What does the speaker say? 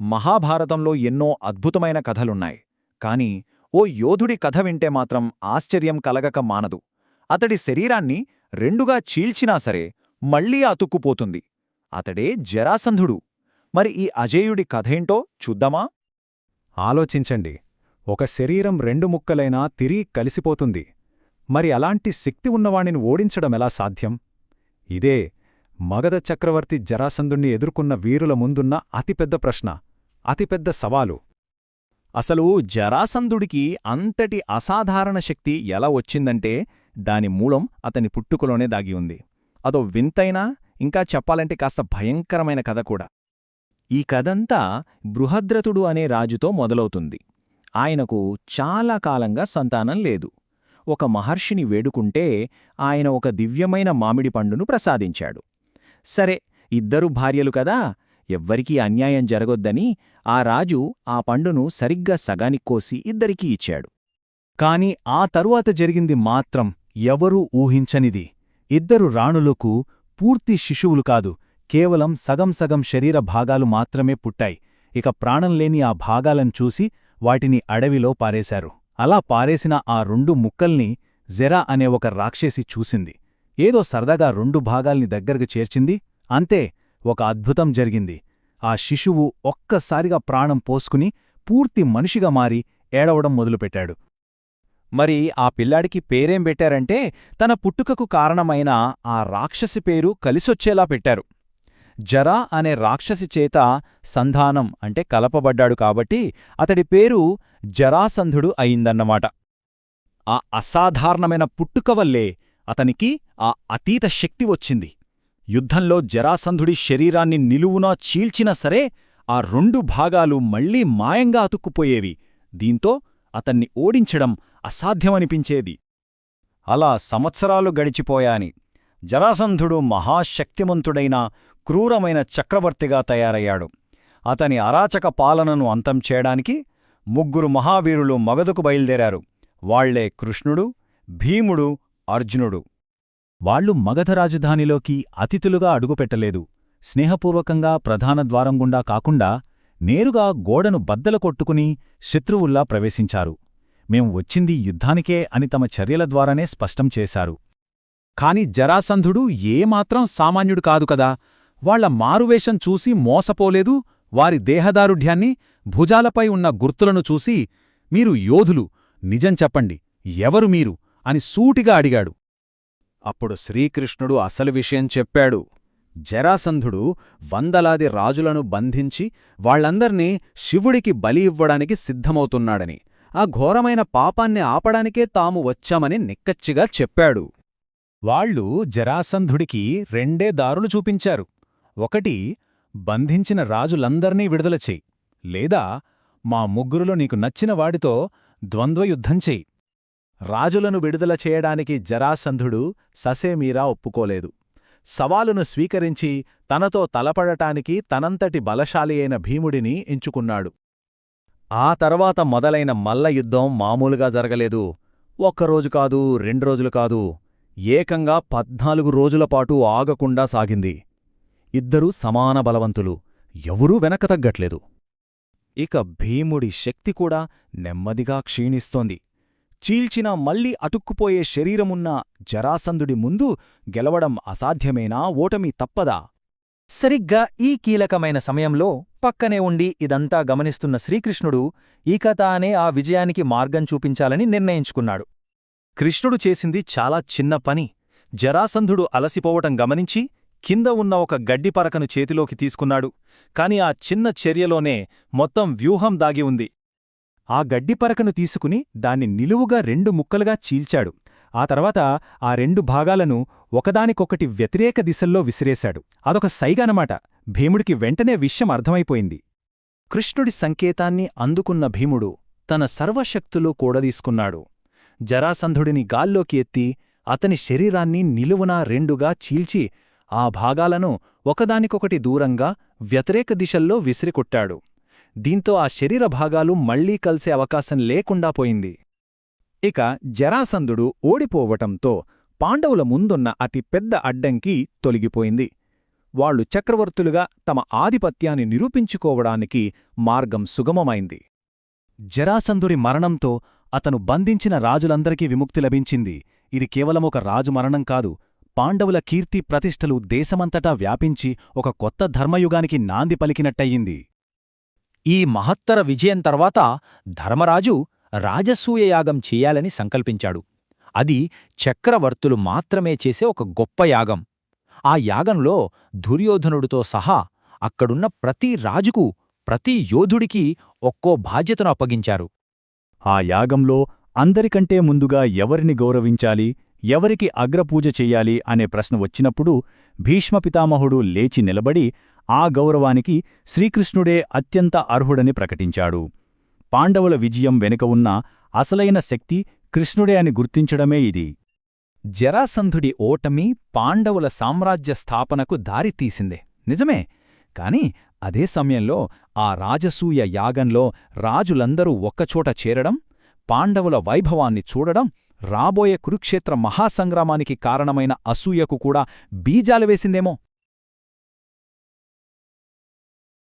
మహాభారతంలో ఎన్నో అద్భుతమైన కథలున్నాయి. కాని ఓ యోధుడి కథ వింటే మాత్రం ఆశ్చర్యం కలగక మానదు. అతడి శరీరాన్ని రెండుగా చీల్చినా సరే మళ్ళీ అతుక్కుపోతుంది. అతడే జరాసంధుడు. మరి ఈ అజేయుడి కథేంటో చూద్దామా? ఆలోచించండి. ఒక శరీరం రెండు ముక్కలైనా తిరిగి కలిసిపోతుంది. మరి అలాంటి శక్తి ఉన్నవాణిని ఓడించడమెలా సాధ్యం? ఇదే మగధ చక్రవర్తి జరాసంధుణ్ణి ఎదుర్కొన్న వీరుల ముందున్న అతిపెద్ద ప్రశ్న. అతిపెద్ద సవాలు. అసలు జరాసంధుడికి అంతటి అసాధారణ శక్తి ఎలా వచ్చిందంటే దాని మూలం అతని పుట్టుకలోనే దాగి ఉంది. అదో వింతైనా ఇంకా చెప్పాలంటే కాస్త భయంకరమైన కథ కూడా. ఈ కథంతా బృహద్రతుడు అనే రాజుతో మొదలవుతుంది. ఆయనకు చాలా కాలంగా సంతానం లేదు. ఒక మహర్షిని వేడుకుంటే ఆయన ఒక దివ్యమైన మామిడి పండును ప్రసాదించాడు. సరే ఇద్దరు భార్యలు కదా ఎవ్వరికీ అన్యాయం జరగొద్దని ఆ రాజు ఆ పండును సరిగ్గా సగానికి కోసి ఇద్దరికీ ఇచ్చాడు. కాని ఆ తరువాత జరిగింది మాత్రం ఎవరూ ఊహించనిది. ఇద్దరు రాణులకు పూర్తి శిశువులు కాదు కేవలం సగం సగం శరీర భాగాలు మాత్రమే పుట్టాయి. ఇక ప్రాణంలేని ఆ భాగాలను చూసి వాటిని అడవిలో పారేశారు. అలా పారేసిన ఆ రెండు ముక్కల్ని జెరా అనే ఒక రాక్షసి చూసింది. ఏదో సరదాగా రెండు భాగాల్ని దగ్గరకు చేర్చింది. అంతే ఒక అద్భుతం జరిగింది. ఆ శిశువు ఒక్కసారిగా ప్రాణం పోసుకుని పూర్తి మనిషిగా మారి ఏడవడం మొదలుపెట్టాడు. మరి ఆ పిల్లాడికి పేరేం పెట్టారంటే తన పుట్టుకకు కారణమైన ఆ రాక్షసి పేరు కలిసొచ్చేలా పెట్టారు. జరా అనే రాక్షసి చేత సంధానం అంటే కలపబడ్డాడు కాబట్టి అతడి పేరు జరాసంధుడు అయిందన్నమాట. ఆ అసాధారణమైన పుట్టుక వల్లే అతనికి ఆ అతీత శక్తి వచ్చింది. యుద్ధంలో జరాసంధుడి శరీరాన్ని నిలువునా చీల్చినా సరే ఆ రెండు భాగాలు మళ్ళీ మాయంగా అతుక్కుపోయేవి. దీంతో అతన్ని ఓడించడం అసాధ్యమనిపించేది. అలా సంవత్సరాలు గడిచిపోయాని. జరాసంధుడు మహాశక్తిమంతుడైన క్రూరమైన చక్రవర్తిగా తయారయ్యాడు. అతని అరాచక పాలనను అంతం చేయడానికి ముగ్గురు మహావీరులు మగధకు బయల్దేరారు. వాళ్ళే కృష్ణుడు భీముడు అర్జునుడు. వాళ్ళు మగధ రాజధానిలోకి అతిథులుగా అడుగుపెట్టలేదు. స్నేహపూర్వకంగా ప్రధాన ద్వారం గుండా కాకుండా నేరుగా గోడను బద్దల కొట్టుకుని శత్రువుల్లా ప్రవేశించారు. మేం వచ్చింది యుద్ధానికే అని తమ చర్యల ద్వారానే స్పష్టం చేశారు. కాని జరాసంధుడు ఏమాత్రం సామాన్యుడు కాదు కదా. వాళ్ళ మారువేషం చూసి మోసపోలేదు. వారి దేహదారుఢ్యాన్ని భుజాలపై ఉన్న గుర్తులను చూసి మీరు యోధులు నిజం చెప్పండి ఎవరు మీరు? అని సూటిగా అడిగాడు. అప్పుడు శ్రీకృష్ణుడు అసలు విషయం చెప్పాడు. జరాసంధుడు వందలాది రాజులను బంధించి వాళ్ళందర్నీ శివుడికి బలి ఇవ్వడానికి సిద్ధమవుతున్నాడని ఆ ఘోరమైన పాపాన్ని ఆపడానికే తాము వచ్చామని నిక్కచ్చిగా చెప్పాడు. వాళ్ళు జరాసంధుడికి రెండే దారులు చూపించారు. ఒకటి బంధించిన రాజులందర్నీ విడుదల చెయ్యి లేదా మా ముగ్గురులో నీకు నచ్చిన వాడితో ద్వంద్వయుద్ధం చెయ్యి రాజులను విడుదల చేయడానికి జరాసంధుడు ససేమీరా ఒప్పుకోలేదు. సవాలును స్వీకరించి తనతో తలపడటానికి తనంతటి బలశాలి అయిన భీముడిని ఎంచుకున్నాడు. ఆ తర్వాత మొదలైన మల్ల యుద్ధం మామూలుగా జరగలేదు. ఒక్కరోజు కాదు రెండు రోజులు కాదు ఏకంగా పద్నాలుగు రోజులపాటు ఆగకుండా సాగింది. ఇద్దరూ సమాన బలవంతులు ఎవరూ వెనక తగ్గట్లేదు. ఇక భీముడి శక్తి కూడా నెమ్మదిగా క్షీణిస్తోంది. చీల్చినా మళ్ళీ అతుక్కుపోయే శరీరమున్న జరాసంధుడి ముందు గెలవడం అసాధ్యమేనా? ఓటమి తప్పదా? సరిగ్గా ఈ కీలకమైన సమయంలో పక్కనే ఉండి ఇదంతా గమనిస్తున్న శ్రీకృష్ణుడు ఇక తానే ఆ విజయానికి మార్గం చూపించాలని నిర్ణయించుకున్నాడు. కృష్ణుడు చేసింది చాలా చిన్న పని. జరాసంధుడు అలసిపోవటం గమనించి కింద ఉన్న ఒక గడ్డిపరకను చేతిలోకి తీసుకున్నాడు. కాని ఆ చిన్న చర్యలోనే మొత్తం వ్యూహం దాగి ఉంది. ఆ గడ్డిపరకను తీసుకుని దాన్ని నిలువుగా రెండు ముక్కలుగా చీల్చాడు. ఆ తర్వాత ఆ రెండు భాగాలను ఒకదానికొకటి వ్యతిరేక దిశల్లో విసిరేశాడు. అదొక సైగనమాట. భీముడికి వెంటనే విషయం అర్థమైపోయింది. కృష్ణుడి సంకేతాన్ని అందుకున్న భీముడు తన సర్వశక్తులు కూడదీసుకున్నాడు. జరాసంధుడిని గాల్లోకి ఎత్తి అతని శరీరాన్ని నిలువునా రెండుగా చీల్చి ఆ భాగాలను ఒకదానికొకటి దూరంగా వ్యతిరేక దిశల్లో విసిరికొట్టాడు. దీంతో ఆ శరీర భాగాలు మళ్ళీ కలిసే అవకాశం లేకుండా పోయింది. ఇక జరాసంధుడు ఓడిపోవటంతో పాండవుల ముందున్న అతి పెద్ద అడ్డంకి తొలగిపోయింది. వాళ్ళు చక్రవర్తులుగా తమ ఆధిపత్యాన్ని నిరూపించుకోవడానికి మార్గం సుగమమైంది. జరాసంధుడి మరణంతో అతను బంధించిన రాజులందరికీ విముక్తి లభించింది. ఇది కేవలం ఒక రాజు మరణం కాదు పాండవుల కీర్తి ప్రతిష్టలు దేశమంతటా వ్యాపించి ఒక కొత్త ధర్మయుగానికి నాంది పలికినట్టయింది. ఈ మహత్తర విజయం తర్వాత ధర్మరాజు రాజసూయయాగం చేయాలని సంకల్పించాడు. అది చక్రవర్తులు మాత్రమే చేసే ఒక గొప్ప యాగం. ఆ యాగంలో దుర్యోధనుడితో సహా అక్కడున్న ప్రతి రాజుకు ప్రతి యోధుడికి ఒక్కో బాధ్యతను అప్పగించారు. ఆ యాగంలో అందరికంటే ముందుగా ఎవరిని గౌరవించాలి ఎవరికి అగ్రపూజ చెయ్యాలి అనే ప్రశ్న వచ్చినప్పుడు భీష్మపితామహుడు లేచి నిలబడి ఆ గౌరవానికి శ్రీకృష్ణుడే అత్యంత అర్హుడని ప్రకటించాడు. పాండవుల విజయం వెనుక ఉన్న అసలైన శక్తి కృష్ణుడే అని గుర్తించడమే ఇది. జరాసంధుడి ఓటమి పాండవుల సామ్రాజ్య స్థాపనకు దారితీసిందే నిజమే. కాని అదే సమయంలో ఆ రాజసూయ యాగంలో రాజులందరూ ఒక్కచోట చేరడం పాండవుల వైభవాన్ని చూడడం రాబోయే కురుక్షేత్ర మహాసంగ్రామానికి కారణమైన అసూయకు కూడా బీజాలు వేసిందేమో.